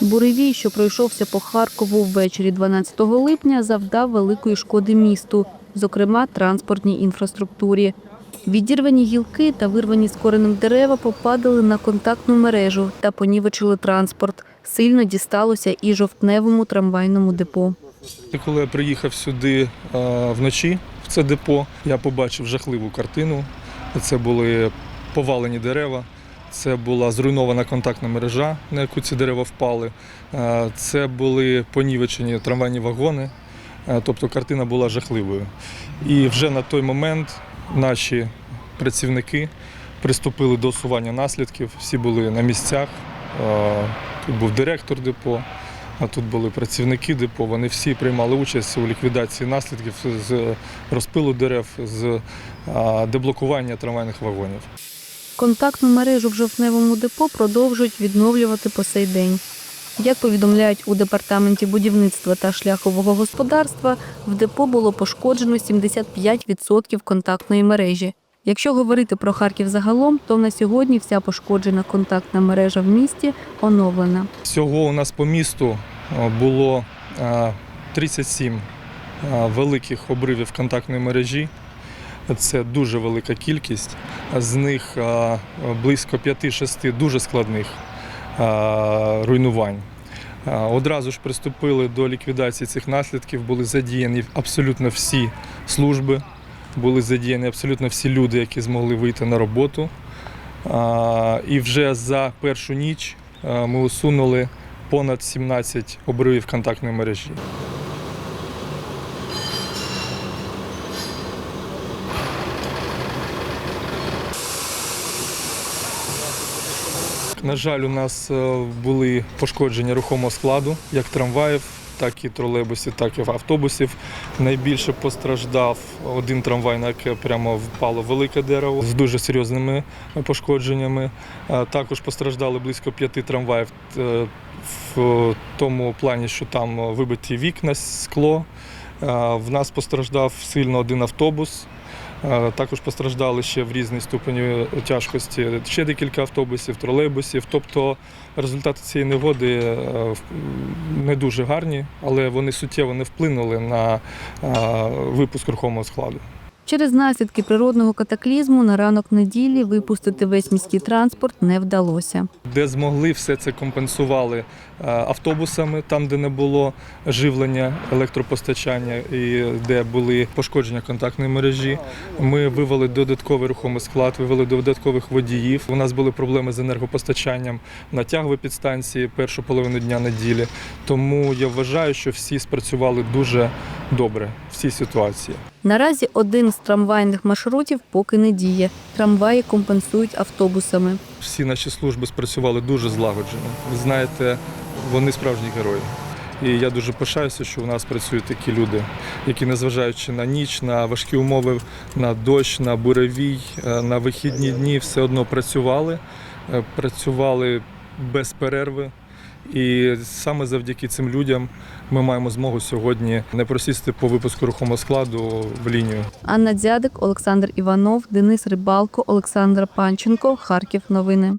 Буревій, що пройшовся по Харкову ввечері 12 липня, завдав великої шкоди місту, зокрема транспортній інфраструктурі. Відірвані гілки та вирвані з коренем дерева попадали на контактну мережу та понівечили транспорт. Сильно дісталося і жовтневому трамвайному депо. Коли я приїхав сюди е, вночі, в це депо, я побачив жахливу картину. Це були повалені дерева, це була зруйнована контактна мережа, на яку ці дерева впали. Е, Це були понівечені трамвайні вагони. Е, Тобто картина була жахливою. І вже на той момент наші працівники приступили до усування наслідків. Всі були на місцях. Е, Тут був директор депо, а тут були працівники депо. Вони всі приймали участь у ліквідації наслідків з розпилу дерев, з деблокування трамвайних вагонів. Контактну мережу в жовтневому депо продовжують відновлювати по сей день. Як повідомляють у департаменті будівництва та шляхового господарства, в депо було пошкоджено 75% контактної мережі. Якщо говорити про Харків загалом, то на сьогодні вся пошкоджена контактна мережа в місті оновлена. Всього у нас по місту було а, 37 великих обривів контактної мережі. Це дуже велика кількість. З них близько 5-6 дуже складних руйнувань. Одразу ж приступили до ліквідації цих наслідків, були задіяні абсолютно всі служби, були задіяні абсолютно всі люди, які змогли вийти на роботу. І вже за першу ніч ми усунули понад 17 обривів контактної мережі. На жаль, у нас е, були пошкодження рухомого складу, як трамваїв, так і тролейбусів, так і автобусів. Найбільше постраждав один трамвай, на яке прямо впало велике дерево з дуже серйозними пошкодженнями. Е, Також постраждали близько п'яти трамваїв е, в тому плані, що там вибиті вікна, скло. В нас постраждав сильно один автобус. Також постраждали ще в різній ступені тяжкості ще декілька автобусів, тролейбусів. Тобто результати цієї негоди е, не дуже гарні, але вони суттєво не вплинули на е, випуск рухомого складу. Через наслідки природного катаклізму на ранок неділі випустити весь міський транспорт не вдалося. Де змогли, все це компенсували е, автобусами, там, де не було живлення, електропостачання і де були пошкодження контактної мережі. Ми вивели додатковий рухомий склад, вивели додаткових водіїв. У нас були проблеми з енергопостачанням на тягові підстанції першу половину дня неділі. Тому я вважаю, що всі спрацювали дуже добре в цій ситуації. Наразі один з трамвайних маршрутів поки не діє. Трамваї компенсують автобусами. Всі наші служби спрацювали дуже злагоджено. Ви знаєте, вони справжні герої. І я дуже пишаюся, що у нас працюють такі люди, які, незважаючи на ніч, на важкі умови, на дощ, на буревій, е, на вихідні дні, все одно працювали, е, працювали без перерви. І саме завдяки цим людям ми маємо змогу сьогодні не просісти по випуску рухомого складу в лінію. Анна Дзядик, Олександр Іванов, Денис Рибалко, Олександра Панченко. Харків. Новини.